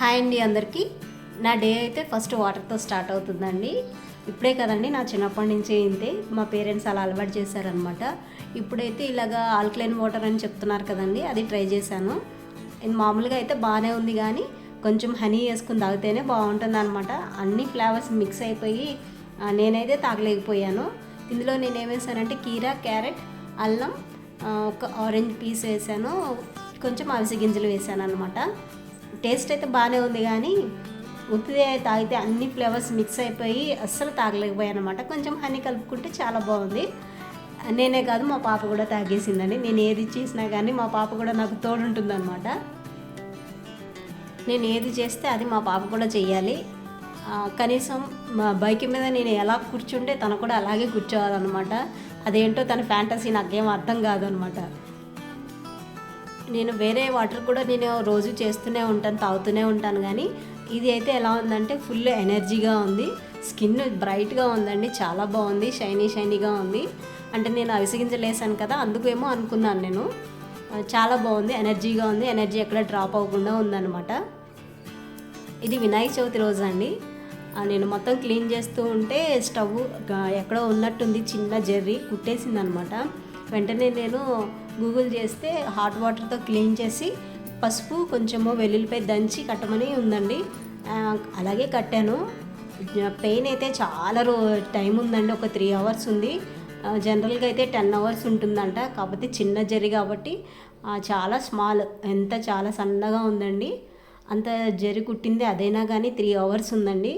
Hi అండి అందరికీ. నా డే అయితే ఫస్ట్ వాటర్తో స్టార్ట్ అవుతుందండి. ఇప్పుడే కదండి నా చిన్నప్పటి నుంచి ఇంతే. మా పేరెంట్స్ అలా అలవాటు చేశారనమాట. ఇప్పుడైతే ఇలాగా ఆల్కలైన్ వాటర్ అని చెప్తున్నారు కదండి అది ట్రై చేశాను. ఇది మామూలుగా అయితే బాగానే ఉంది కానీ కొంచెం హనీ వేసుకుని తాగితేనే బాగుంటుంది అనమాట అన్ని ఫ్లేవర్స్ మిక్స్ అయిపోయి నేనైతే తాగలేకపోయాను. ఇందులో నేను ఏం వేసానంటే కీరా క్యారెట్ అల్లం ఒక ఆరెంజ్ పీస్ వేసాను కొంచెం అవిసె గింజలు వేసాను అనమాట టేస్ట్ అయితే బాగానే ఉంది కానీ ఉత్తిదే తాగితే అన్ని ఫ్లేవర్స్ మిక్స్ అయిపోయి అస్సలు తాగలేకపోయాను అనమాట కొంచెం హనీ కలుపుకుంటే చాలా బాగుంది. నేనే కాదు మా పాప కూడా తాగేసిందండి. నేను ఏది చేసినా కానీ మా పాప కూడా నాకు తోడుంటుందన్నమాట. నేను ఏది చేస్తే అది మా పాప కూడా చెయ్యాలి. కనీసం మా బైక్ మీద నేను ఎలా కూర్చుంటే తను కూడా అలాగే కూర్చోవాలన్నమాట. అదేంటో తన ఫ్యాంటసీ నాకేం అర్థం కాదనమాట నేను వేరే వాటర్ కూడా నేను రోజు చేస్తూనే ఉంటాను తాగుతూనే ఉంటాను కానీ ఇది అయితే ఎలా ఉందంటే ఫుల్ ఎనర్జీగా ఉంది. స్కిన్ బ్రైట్గా ఉందండి చాలా బాగుంది షైనీ షైనీగా ఉంది. అంటే నేను అవిసిగించలేసాను కదా అందుకేమో అనుకున్నాను నేను. చాలా బాగుంది ఎనర్జీగా ఉంది ఎనర్జీ ఎక్కడ డ్రాప్ అవ్వకుండా ఉందన్నమాట. ఇది వినాయక చవితి రోజు అండి. నేను మొత్తం క్లీన్ చేస్తూ ఉంటే స్టవ్ ఎక్కడో ఉన్నట్టుంది చిన్న జర్రీ కుట్టేసింది అనమాట వెంటనే నేను గూగుల్ చేస్తే హాట్ వాటర్తో క్లీన్ చేసి పసుపు కొంచెము వెల్లుల్లిపై దంచి కట్టమని ఉందండి. అలాగే కట్టాను. పెయిన్ అయితే చాలా రో టైం ఉందండి ఒక త్రీ అవర్స్ ఉంది. జనరల్గా అయితే టెన్ అవర్స్ ఉంటుందంట. కాకపోతే చిన్న జరి కాబట్టి చాలా స్మాల్ ఎంత చాలా సన్నగా ఉందండి. అంత జరి కుట్టింది అదైనా కానీ త్రీ అవర్స్ ఉందండి.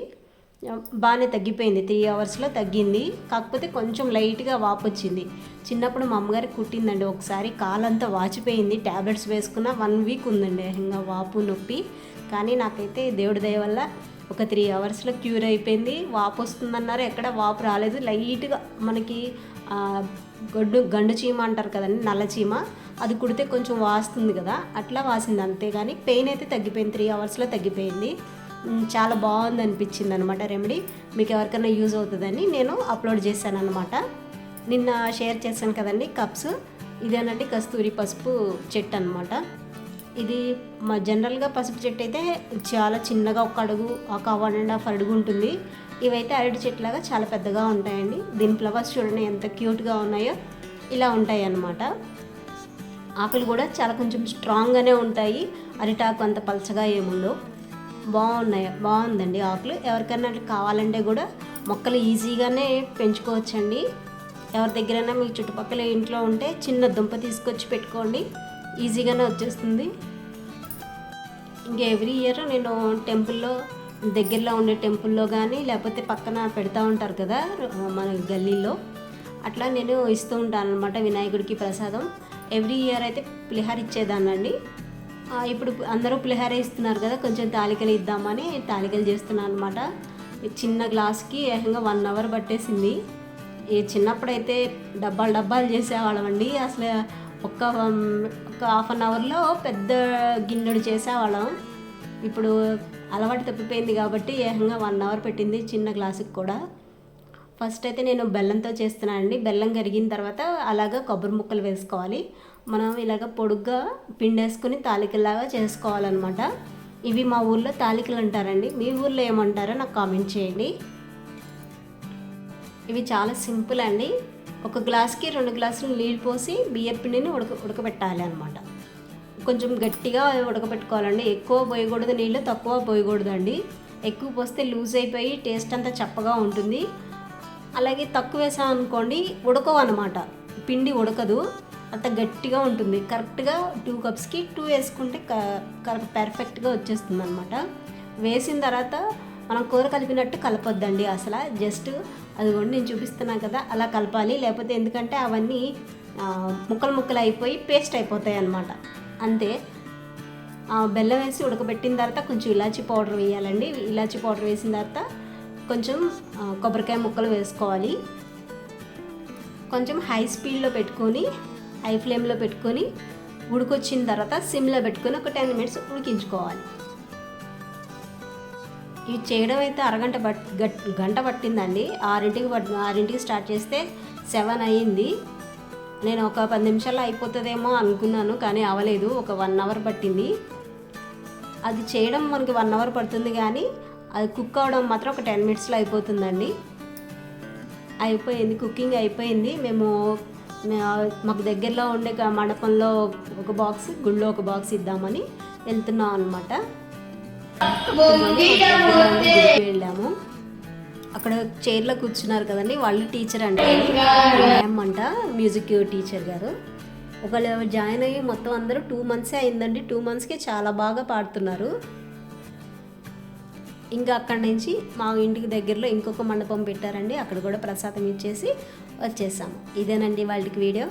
బాగానే తగ్గిపోయింది. త్రీ అవర్స్లో తగ్గింది. కాకపోతే కొంచెం లైట్గా వాపు వచ్చింది. చిన్నప్పుడు మా అమ్మగారి కుట్టిందండి ఒకసారి. కాలంతా వాచిపోయింది. ట్యాబ్లెట్స్ వేసుకున్న వన్ వీక్ ఉందండి ఇంకా వాపు నొప్పి. కానీ నాకైతే దేవుడి దయ వల్ల ఒక త్రీ అవర్స్లో క్యూర్ అయిపోయింది. వాపు వస్తుందన్నారు. ఎక్కడ వాపు రాలేదు. లైట్గా మనకి గొడ్డు గండు చీమ అంటారు కదండి నల్ల చీమ. అది కుడితే కొంచెం వాస్తుంది కదా. అట్లా వాసింది అంతేగాని పెయిన్ అయితే తగ్గిపోయింది. త్రీ అవర్స్లో తగ్గిపోయింది. చాలా బాగుంది అనిపించింది అనమాట రెమెడీ. మీకు ఎవరికైనా యూజ్ అవుతుందని నేను అప్లోడ్ చేశాను అనమాట నిన్న షేర్ చేశాను కదండి కప్స్. ఇదేనండి కస్తూరి పసుపు చెట్టు అనమాట ఇది మా జనరల్గా పసుపు చెట్టు అయితే చాలా చిన్నగా ఒక అడుగు ఒక వన్ అండ్ హాఫ్ అడుగు ఉంటుంది. ఇవైతే అరటి చెట్లాగా చాలా పెద్దగా ఉంటాయండి. దీని ఫ్లవర్స్ చూడండి ఎంత క్యూట్గా ఉన్నాయో ఇలా ఉంటాయి అన్నమాట ఆకులు కూడా చాలా కొంచెం స్ట్రాంగ్గానే ఉంటాయి. అరిటాకు అంత పలచగా ఏముండవు. బాగున్నాయి బాగుందండి ఆకులు. ఎవరికైనా అట్లా కావాలంటే కూడా మొక్కలు ఈజీగానే పెంచుకోవచ్చండి. ఎవరి దగ్గరైనా మీ చుట్టుపక్కల ఇంట్లో ఉంటే చిన్న దుంప తీసుకొచ్చి పెట్టుకోండి. ఈజీగానే వచ్చేస్తుంది. ఇంకా ఎవ్రీ ఇయర్ నేను టెంపుల్లో దగ్గరలో ఉండే టెంపుల్లో కానీ లేకపోతే పక్కన పెడతా ఉంటారు కదా మన గల్లీలో. అట్లా నేను ఇస్తూ ఉంటాను అనమాట వినాయకుడికి ప్రసాదం. ఎవ్రీ ఇయర్ అయితే పులిహార ఇచ్చేదాన్నండి. ఇప్పుడు అందరూ పులిహార ఇస్తున్నారు కదా కొంచెం తాలికలు ఇద్దామని తాలికలు చేస్తున్నాను అనమాట చిన్న గ్లాస్కి ఏకంగా వన్ అవర్ పట్టేసింది. ఈ చిన్నప్పుడైతే డబ్బాలు డబ్బాలు చేసేవాళ్ళం అండి అసలు ఒక్క ఒక హాఫ్ అన్ అవర్లో పెద్ద గిన్నెడు చేసేవాళ్ళం. ఇప్పుడు అలవాటు తప్పిపోయింది కాబట్టి ఏకంగా వన్ అవర్ పెట్టింది చిన్న గ్లాసుకి కూడా. ఫస్ట్ అయితే నేను బెల్లంతో చేస్తున్నానండి. బెల్లం కరిగిన తర్వాత అలాగా కొబ్బరి ముక్కలు వేసుకోవాలి. మనం ఇలాగ పొడుగ్గా పిండేసుకుని తాలికలాగా చేసుకోవాలన్నమాట. ఇవి మా ఊర్లో తాలికలు అంటారండి. మీ ఊర్లో ఏమంటారో నాకు కామెంట్ చేయండి. ఇవి చాలా సింపుల్ అండి. ఒక గ్లాస్కి రెండు గ్లాసులు నీళ్ళు పోసి బియ్య పిండిని ఉడక ఉడకబెట్టాలి అనమాట కొంచెం గట్టిగా ఉడకబెట్టుకోవాలండి. ఎక్కువ పోయకూడదు నీళ్ళు తక్కువ పోయకూడదు అండి ఎక్కువ పోస్తే లూజ్ అయిపోయి టేస్ట్ అంతా చప్పగా ఉంటుంది. అలాగే తక్కువ వేసాం అనుకోండి ఉడకవు అనమాట పిండి ఉడకదు. అంత గట్టిగా ఉంటుంది. కరెక్ట్గా టూ కప్స్కి టూ వేసుకుంటే కరెక్ట్ పర్ఫెక్ట్గా వచ్చేస్తుంది అనమాట వేసిన తర్వాత మనం కూర కలిపినట్టు కలపొద్దండి అసలు. జస్ట్ అది కూడా నేను చూపిస్తున్నాను కదా అలా కలపాలి. లేకపోతే ఎందుకంటే అవన్నీ ముక్కలు ముక్కలు అయిపోయి పేస్ట్ అయిపోతాయి అన్నమాట. అంతే. ఆ, బెల్లం వేసి ఉడకబెట్టిన తర్వాత కొంచెం ఇలాచీ పౌడర్ వేయాలండి. ఇలాచీ పౌడర్ వేసిన తర్వాత కొంచెం కొబ్బరికాయ ముక్కలు వేసుకోవాలి. కొంచెం హై స్పీడ్లో పెట్టుకొని హై ఫ్లేమ్లో పెట్టుకొని ఉడికొచ్చిన తర్వాత సిమ్లో పెట్టుకొని ఒక టెన్ మినిట్స్ ఉడికించుకోవాలి. ఇది చేయడం అయితే అరగంట పట్ గంట పట్టిందండి. ఆరింటికి పట్ ఆరింటికి స్టార్ట్ చేస్తే సెవెన్ అయ్యింది. నేను ఒక పది నిమిషాల్లో అయిపోతుందేమో అనుకున్నాను కానీ అవ్వలేదు ఒక వన్ అవర్ పట్టింది. అది చేయడం మనకి వన్ అవర్ పడుతుంది కానీ అది కుక్ అవడం మాత్రం ఒక టెన్ మినిట్స్లో అయిపోతుందండి. అయిపోయింది కుకింగ్ అయిపోయింది. మేము మాకు దగ్గరలో ఉండే మండపంలో ఒక బాక్స్ గుళ్ళో ఒక బాక్స్ ఇద్దామని వెళ్తున్నాం అనమాట వెళ్ళాము. అక్కడ చైర్లో కూర్చున్నారు కదండి వాళ్ళు టీచర్ అంటే. మ్యామ్ అంట మ్యూజిక్ టీచర్ గారు. ఒకళ్ళు జాయిన్ అయ్యి మొత్తం అందరూ టూ మంత్సే అయిందండి. టూ మంత్స్కి చాలా బాగా పాడుతున్నారు. ఇంకా అక్కడి నుంచి మా ఇంటికి దగ్గరలో ఇంకొక మండపం పెట్టారండి. అక్కడ కూడా ప్రసాదం ఇచ్చేసి వచ్చేసాము. ఇదేనండి వాళ్ళకి వీడియో.